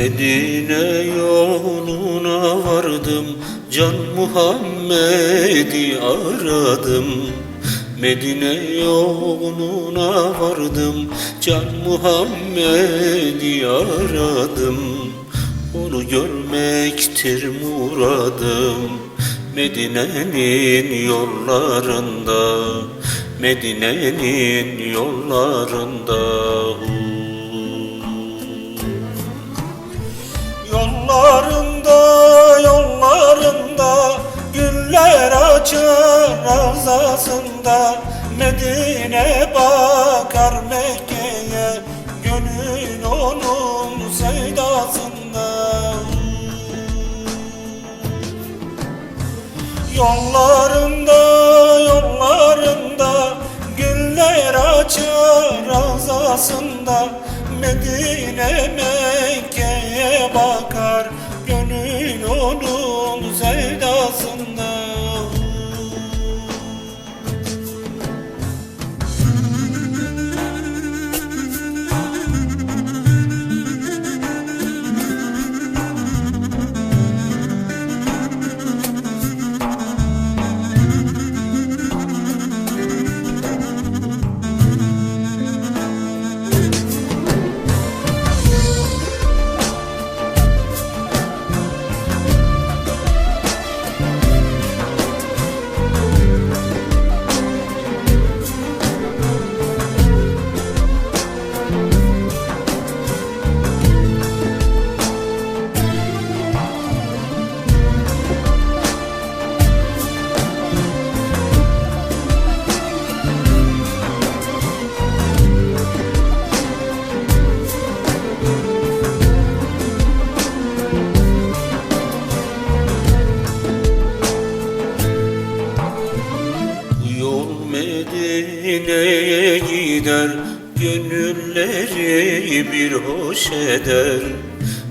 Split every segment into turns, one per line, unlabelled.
Medine yoluna vardım Can Muhammed'i aradım. Medine yoluna vardım Can Muhammed'i aradım. Onu görmektir muradım Medine'nin yollarında. Medine'nin yollarında Yollarında, yollarında Güller açar ravzasında. Medine bakar Mekke'ye Gönül onun sevdasında. Yollarında, yollarında Güller açar ravzasında. Medine Mekke'ye bakar gider Gönülleri bir hoş eder.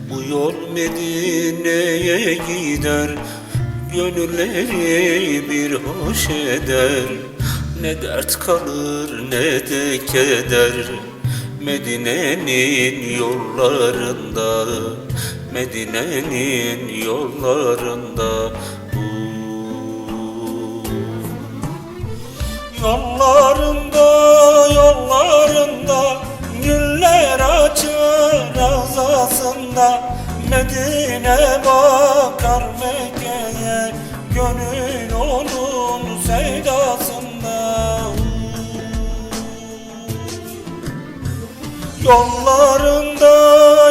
Bu yol Medine'ye gider Gönülleri bir hoş eder. Ne dert kalır ne de keder. Medine'nin yollarında Medine'nin yollarında. Yollarında, yollarında Medine bakar Mekke'ye Gönül onun sevdasında. Yollarında,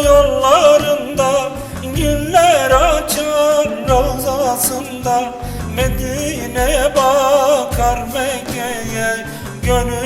yollarında Güller açar ravzasında. Medine bakar Mekke'ye Gönül